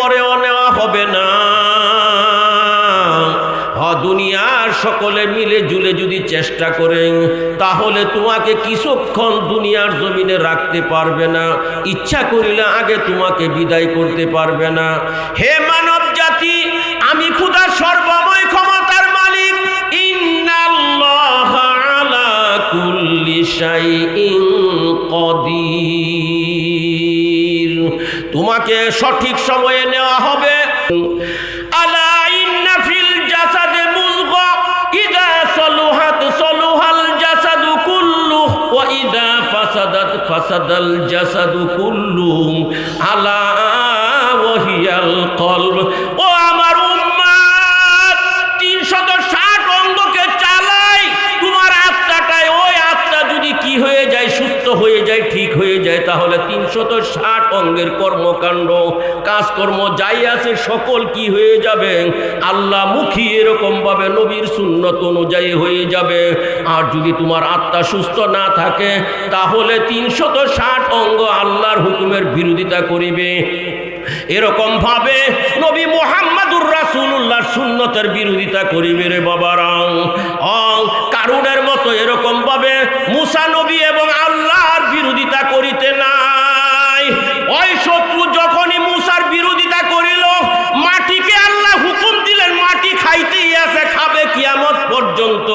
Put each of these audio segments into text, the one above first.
পরেও নেওয়া হবে না। দুনিয়ার সকলে মিলে জুলে যদি চেষ্টা করেন তাহলে তোমাকে কিছুক্ষণ দুনিয়ার জমিনে রাখতে পারবে না। ইচ্ছা করিলে আগে তোমাকে বিদায় করতে পারবে না। হে মানব জাতি আমি ক্ষুদা সর্বময় ক্ষমতার মালিক। ইন্নাল্লাহ আলা কুল্লি তোমাকে সঠিক সময়ে নেওয়া হবে। ও আমার উম্মাত 360 অঙ্গকে চালাই তোমার আত্মাটাই ওই আত্মা যদি কি হয়ে যায় সুস্থ যায়, ঠিক হয়ে যায়, তাহলে তিনশত ষাট অঙ্গের কর্মকাণ্ড, কাজকর্ম যাই আছে, সকল কি হয়ে যাবে? আল্লাহ মুখী এরকম ভাবে নবীর সুন্নত অনুযায়ী হয়ে যাবে। আর যদি তোমার আত্মা সুস্থ না থাকে, তাহলে তিনশত ষাট অঙ্গ আল্লাহর হুকুমের বিরোধিতা করিবে। এরকম ভাবে নবী মোহাম্মদুর রাসূলুল্লাহর সুন্নতের বিরোধিতা করিবে রে বাবারা অং, কারুনের মতো এরকম ভাবে মুসা নবী এবং আল্লাহর বিরোধিতা করিতে নাই। ওই শত্রু যখনই মুসার বিরোধিতা করিল, মাটিকে আল্লাহ হুকুম দিলেন, মাটি খাইতেই আছে, খাবে কিয়ামত পর্যন্ত।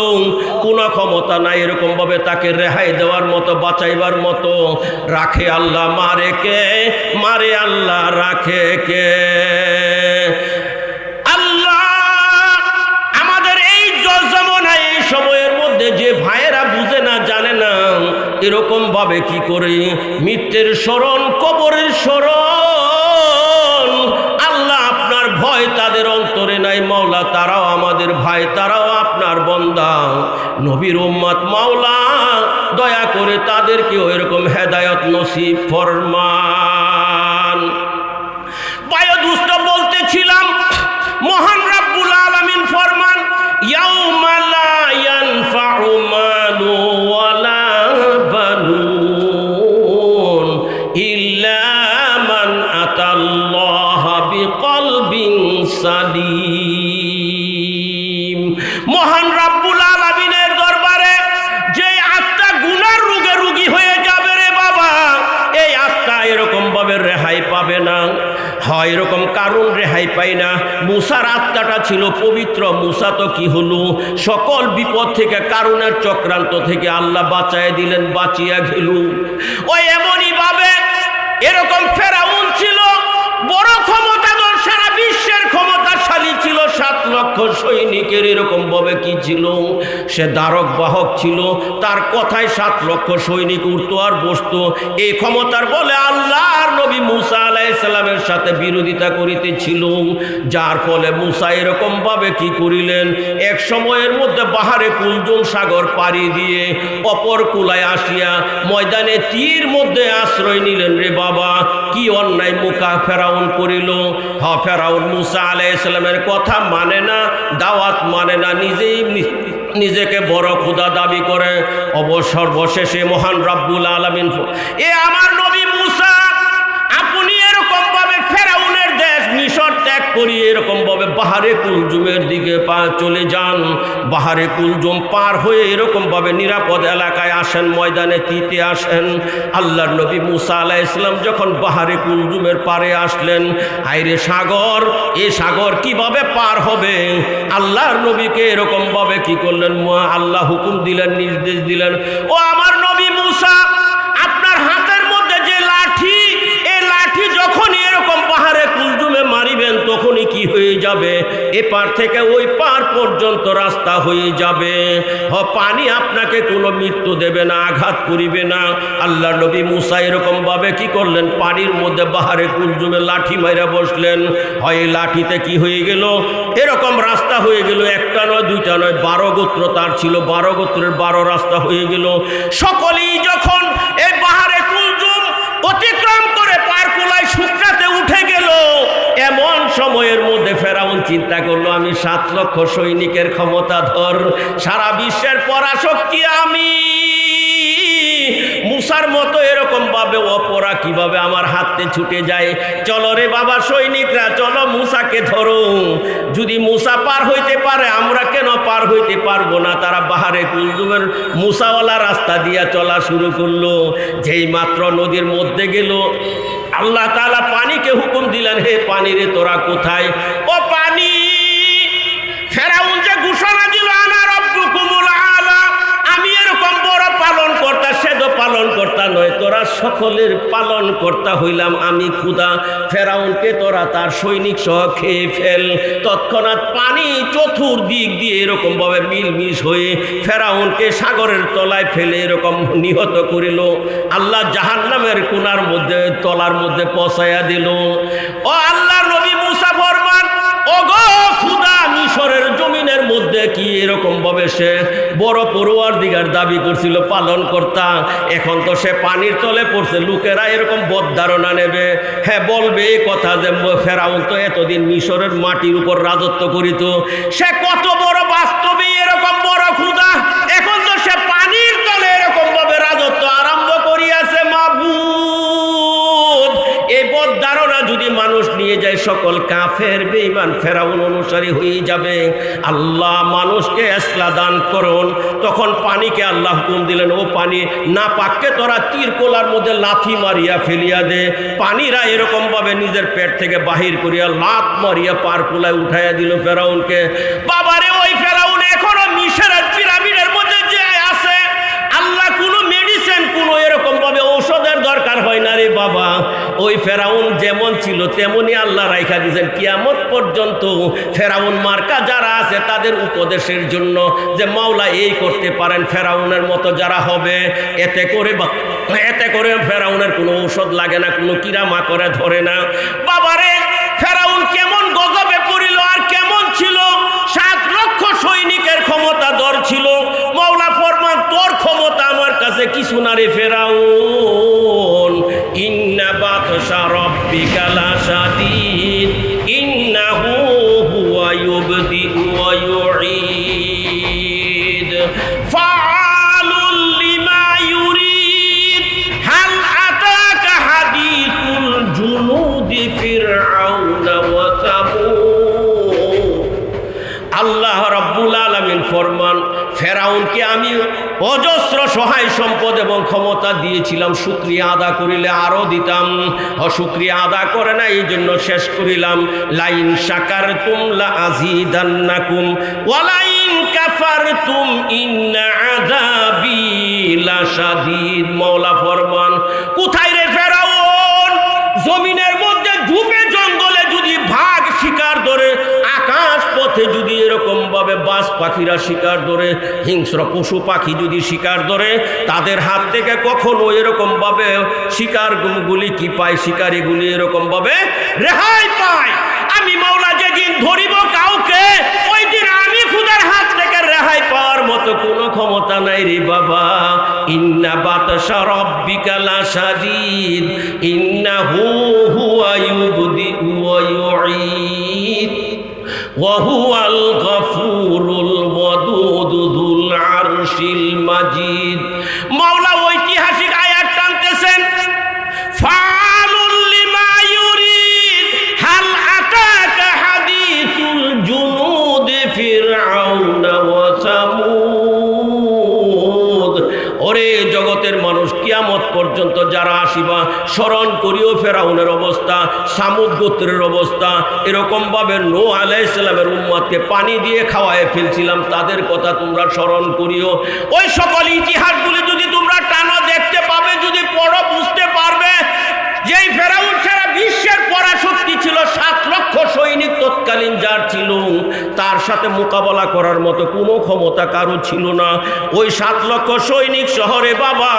কোন ক্ষমতা নাই এরকম ভাবে তাকে রেহাই দেওয়ার মতো, বাঁচাইবার মতো। রাখে আল্লাহ, মারে কে? মারে আল্লাহ, রাখে কে? এরকম ভাবে কি করে? মৃত্যের স্মরণ, কবরের স্মরণ। আল্লাহ আপনার ভয় তাদের অন্তরে নাই, মাওলা তারাও আমাদের ভাই, তারাও আপনার বন্দা। নবীর উম্মাত মাওলা, দয়া করে তাদেরকেও এরকম হেদায়ত নসিব ফরমান মুসার আত্মাটা ছিল, পবিত্র মুসা তো কি হলো? সকল বিপদ থেকে কারণের চক্রান্ত থেকে আল্লাহ বাঁচায় দিলেন, বাঁচিয়া গেল। ওই এমনই ভাবে এরকম ফেরাউন ছিল, বড় ক্ষমতাধর, সারা বিশ্বের ক্ষমতাশালী ছিল, সাত লক্ষ সৈনিকের এরকম ভাবে কি ছিল? সে দ্বারক বাহক ছিল, তার কথায় সাত লক্ষ সৈনিক উঠতো আর বসত। এই ক্ষমতার বলে আল্লাহ সাথে বিরোধিতা করিতেছিল। যার ফলে মুসা এরকম ভাবে কি করিলেন? এক সময়ের মধ্যে বাহারে কুলজুম সাগর পাড়ি দিয়ে অপর কুলায় আসিয়া ময়দানে তীর মধ্যে আশ্রয় নিলেন রে বাবা। কি অন্যায় মুখা ফেরাউন করিল। হ, ফেরাউন মুসা আলাইসাল্লামের কথা মানে না, দাওয়াত মানে না, নিজেই নিজেকে বড় ক্ষুদা দাবি করে। অবসর বশেষে মহান রাব্বুল আলামিন এ আমার নবী মুসা আপনি এরকম ভাবে ফেরাউনের দেশ মিশর ত্যাগ করি এরকম ভাবে বাহারে কুলজুমের দিকে পা চলে যান। বাহারে কুলজুম পার হয়ে এরকম ভাবে নিরাপদ এলাকায় আসেন, ময়দানে তিতে আসেন। আল্লাহর নবী মুসা আলাহ ইসলাম যখন বাহারে কুলজুমের পারে আসলেন আইরে সাগর, এ সাগর কীভাবে পার হবে? আল্লাহর নবীকে এরকম ভাবে কি করলেন? আল্লাহ হুকুম দিলেন, নির্দেশ দিলেন। ও আমার নবী মুসা, আপনার হাতের মধ্যে যে লাঠি, এ লাঠি যখনই এরকম পাহাড়ে কুলজুমে মারিবেন তখনই কি হয়ে যাবে? এপার থেকে ওই পার পর্যন্ত রাস্তা হয়ে যাবে। হ, পানি আপনাকে কোনো মৃত্যু দেবে না, আঘাত করিবে না। আল্লাহ নবী মুসা এরকম ভাবে কি করলেন? পানির মধ্যে বাহারে কুলজুমে লাঠি মাইরা বসলেন। হয় লাঠিতে কি হয়ে গেল? এরকম রাস্তা হয়ে গেল। একটা নয়, দুইটা নয়, বারো গোত্র তার ছিল। বারো গোত্রের বারো রাস্তা হয়ে গেল। সকলেই যখন এই পাহাড়ে কুলজুম অতিক্রম করে পার কুলায় শুকনাতে উঠে গেল এমন সময়ের মধ্যে ফেরাউন চিন্তা করল, আমি সাত লক্ষ সৈনিকের ক্ষমতা ধর, সারা বিশ্বের পরাশক্তি আমি। মুসার মতো এরকম ভাবে অপরা কীভাবে আমার হাতে ছুটে যায়? চলো রে বাবা সৈনিকরা, চলো মুসাকে ধরো। যদি মুসা পার হইতে পারে, আমরা কেন পার হইতে পারব না? তারা বাহারে কুলদুমের মুসাওয়ালা রাস্তা দিয়া চলা শুরু করল। যেই মাত্র নদীর মধ্যে গেল, আল্লাহ তালা পানিকে হুকুম দিলেন, হে পানি রে, তোরা কোথায়? ও সকলের পালন কর্তা হইলাম আমি খুদা। ফেরাউনকে তোরা তার সৈনিক সহ খেয়ে ফেল। তৎক্ষণাৎ পানি চতুর্দিক দিয়ে এরকম ভাবে মিলমিশ হয়ে ফেরাউনকে সাগরের তলায় ফেলে এরকম নিহত করিল। আল্লাহ জাহান্নামের কোনার মধ্যে, তলার মধ্যে পচাইয়া দিল। ও আল্লাহ নবী মুসা ফরমান ওগো খুদা মিশরের জমিনের মধ্যে কি এরকম ভাবে সে বড় পড়ুয়ার দিগার দাবি করছিল, পালন কর্তা। এখন তো সে পানির তলে পড়ছে, লোকেরা এরকম বদ ধারণা নেবে। হ্যাঁ বলবে এই কথা যে ফেরাউন তো এতদিন মিশরের মাটির উপর রাজত্ব করিত। সে কত বড় বাস্তবে কাফের, বেঈমান ফেরাউন অনুসারী হয়ে যাবে। আল্লাহ মানুষকে এসলা দান করুন। তখন পানিকে আল্লাহ হুকুম দিলেন, ও পানি, না পাককে তোরা তীরকোলার মধ্যে লাথি মারিয়া ফেলিয়া দে। পানিরা এরকমভাবে নিজের পেট থেকে বাহির করিয়া লাত মারিয়া পার কোলায় উঠাইয়া দিল ফেরাউনকে। বাবারে রাইখা দিয়েছেন, কিয়ামত পর্যন্ত ফেরাউন মার্কা যারা আছে তাদের উপদেশের জন্য যে মাওলা এই করতে পারেন, ফেরাউনের মতো যারা হবে, এতে করে এতে করে ফেরাউনের কোনো ঔষধ লাগে না, কোনো কিরামা করে ধরে না। বাবারে সহায় সম্পদ এবং ক্ষমতা দিয়েছিলাম, শুক্রিয়া আদা করিলে আরও দিতাম। অশুক্রিয়া আদা করে না, এই জন্য শেষ করিলাম। লাইন সাকার তুমলা আজিদান্নাকুম, ওয়ালাইন কাফার তুম ভাবে বাস পাখিরা শিকার ধরে, হিংস্র পশু পাখি যদি শিকার ধরে, তাদের হাত থেকে কখনো এরকম ভাবে শিকার গুলি কি পায় শিকারিগুলি এরকম ভাবে রেহাই পায়। আমি মাওলা যেদিন ধরিব কাউকে ওই দিন আমি খুদার হাত থেকে রেহাই পাওয়ার মতো কোনো ক্ষমতা নাই রে বাবা। ইন্না বাতাসা রব্বিকা লাশাদীদ ইন্নাহু হুয়া ইউবদি ওয়া ইউঈদ করিও ফেরাউনের অবস্থা, সামুদ গোত্রের অবস্থা। এরকমভাবে নো আলাইসালামের উম্মাদকে পানি দিয়ে খাওয়ায় ফেলছিলাম। তাদের কথা তোমরা স্মরণ করিও। ওই সকল ইতিহাসগুলি যদি তোমরা টানো দেখতে পাবে যদি পড়ো বুঝতে পারবে যেই ফেরাউন সারা বিশ্বের পরাশক্তি ছিল সাত লক্ষ সৈনিক তৎকালীন যার ছিল, তার সাথে মোকাবেলা করার মতো কোনো ক্ষমতা কারও ছিল না। ওই সাত লক্ষ সৈনিক শহরে, বাবা,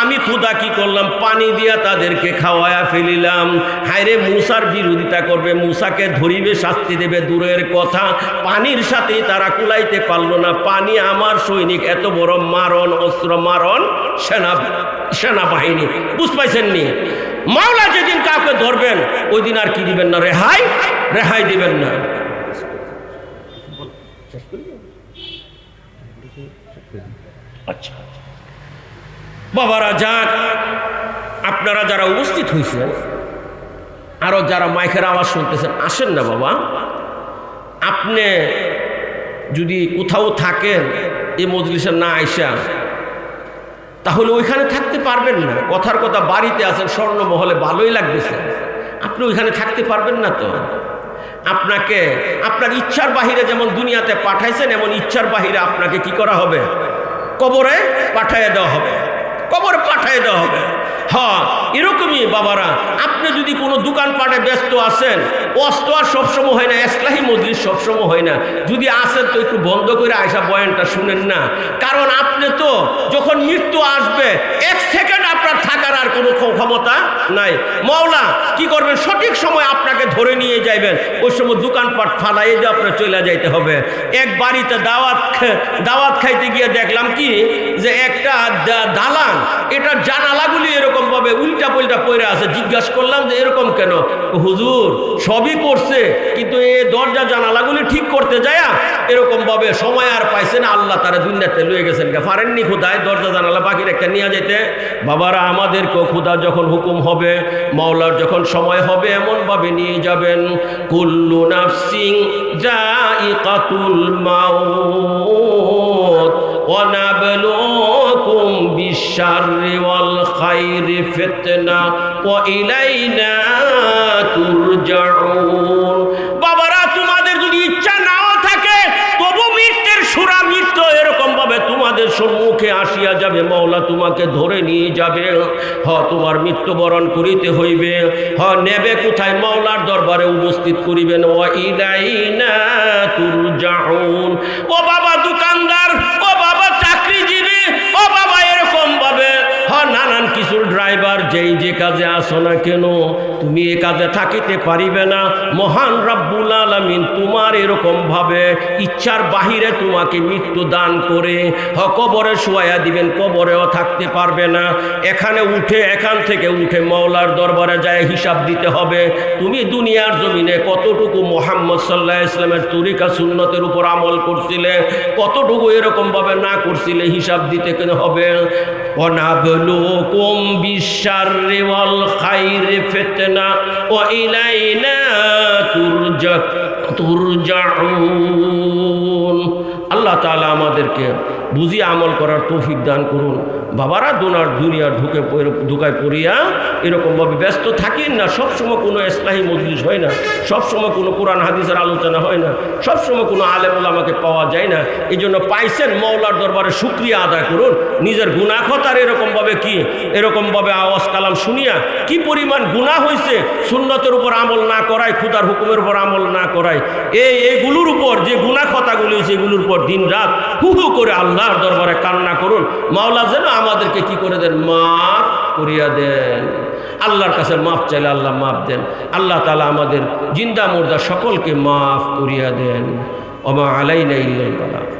আমি খুদা কি করলাম? পানি দিয়া তাদেরকে খাওয়ায়া ফেলিলাম। হায়রে, মুসার বিরোধিতা করবে, মুসাকে ধরিবে, শাস্তি দেবে, দূরের কথা। পানির সাথেই তারা কুলাইতে পারল না। পানি আমার সৈনিক, এত বড় মারণ, অস্ত্র মারণ, সেনা, সেনাবাহিনী। বুঝ পাইছেন নি? মাওলা যেদিন কাউকে ধরবেন, ওই দিন আর কি দিবেন না রেহাই রেহাই দিবেন না। আচ্ছা। বাবারা, যাক, আপনারা যারা উপস্থিত হয়েছেন আরও যারা মাইকের আওয়াজ শুনতেছেন, আসেন না বাবা। আপনি যদি কোথাও থাকেন, এই মজলিসের না আইসা, তাহলে ওইখানে থাকতে পারবেন না। কথার কথা বাড়িতে আছেন, স্বর্ণমহলে ভালোই লাগতেছে। আপনি ওইখানে থাকতে পারবেন না তো? আপনাকে, আপনার ইচ্ছার বাহিরে যেমন দুনিয়াতে পাঠাইছেন, এমন ইচ্ছার বাহিরে আপনাকে কি করা হবে? কবরে পাঠাইয়ে দেওয়া হবে। কবর পাঠাইয়ে দেওয়া হবে। হ্যাঁ এরকমই বাবারা, আপনি যদি কোনো দোকানপাটে ব্যস্ত আছেন, অস্ত আর সবসময় হয় না, এসলাহি মজলিস সবসময় হয় না। যদি আসেন তো একটু বন্ধ করে আয়সা বয়ানটা শুনেন না। কারণ আপনি তো যখন মৃত্যু আসবে, এক সেকেন্ড আপনার থাকার আর কোনো ক্ষমতা নাই। মাওলা, কি করবেন? সঠিক সময় আপনাকে ধরে নিয়ে যাইবেন। ওই সময় দোকানপাট ফালাই দিয়ে আপনার চলে যাইতে হবে। এক বাড়িতে দাওয়াত দাওয়াত খাইতে গিয়ে দেখলাম কি? যে একটা দালান, এটা জানালাগুলি এরকম এরকম ভাবে উল্টা পাল্টা পড়ে আছে। জিজ্ঞাসা করলাম যে, এরকম কেন? হুজুর, সবই করছে কিন্তু এ দরজা জানালাগুলি ঠিক করতে যায় এরকমভাবে সময় আর পাইছে না। আল্লাহ তারা দুনিয়াতে লুয়ে গেছেন গে। ফারেননি খুদায় দরজা জানালা পাখির একটা নিয়ে যেতে বাবারা, আমাদেরকেও খুদা যখন হুকুম হবে, মাওলার যখন সময় হবে এমন ভাবে নিয়ে যাবেন। কুল্লু নাফসিং যা ইকাতুল মাউত অনাবলুন بالشر والخير فتنة وإلينا ترجعون বাবারা তোমাদের যদি ইচ্ছা নাও থাকে তবু মৃত্যুর সুরা মৃত্যু এরকম ভাবে তোমাদের সম্মুখে আসিয়া যাবে মাওলা তোমাকে ধরে নিয়ে যাবে হ তোমার মৃত্যুবরণ করিতে হইবে হ নেবে কোথায় মাওলার দরবারে উপস্থিত করিবেন ও ইলাইনা তুরজাউন ও বাবা দোকানদার কিছুর ড্রাইভার, যেই যে কাজে আসো না কেন, তুমি এ কাজে থাকিতে পারিবে না। মহান রাব্বুল আলামিন তোমার এরকম ভাবে ইচ্ছার বাহিরে তোমাকে মৃত্যু দান করে হ কবরে শুয়াইয়া দিবেন, কবরেও থাকতে পারবে না। এখানে উঠে, এখান থেকে উঠে মৌলার দরবারে যায় হিসাব দিতে হবে, তুমি দুনিয়ার জমিনে কতটুকু মোহাম্মদ সাল্লাহ ইসলামের তরিকা সুন্নতের উপর আমল করছিলে, কতটুকু এরকমভাবে না করছিলে হিসাব দিতে কেন হবে? অনাবলুকুম বিশাররি ওয়াল والخير فتنة وإلينا ترجع তুরজাউন। আল্লাহ তালা আমাদেরকে বুঝিয়ে আমল করার তৌফিক দান করুন। বাবারা দোনার দুনিয়ার ঢুকে ঢুকায় পড়িয়া এরকমভাবে ব্যস্ত থাকেন না, সবসময় কোনো ইসলাহী মজলিস হয় না, সবসময় কোনো কোরআন, হাদিসের আলোচনা হয় না, সবসময় কোনো আমাকে পাওয়া যায় না। এই জন্য পাইছেন মৌলার দরবারে শুক্রিয়া আদায় করুন। নিজের গুণাখতার এরকমভাবে কি? এরকমভাবে আওয়াজ কালাম শুনিয়া কি পরিমাণ গুণা হয়েছে সুন্নতের উপর আমল না করায়, খুদার হুকুমের উপর আমল না করায়। এই, এইগুলোর উপর যে গুণাখতাগুলি এগুলোর উপর দিন রাত হু হু করে আল্লাহর দরবারে কান্না করুন। মাওলা যেন আমাদেরকে কি করে দেন? মাফ করিয়া দেন। আল্লাহর কাছে মাফ চাইলে আল্লাহ মাফ দেন। আল্লাহ তালা আমাদের জিন্দা মুর্দা সকলকে মাফ করিয়া দেন। অমা আলাইনা নাই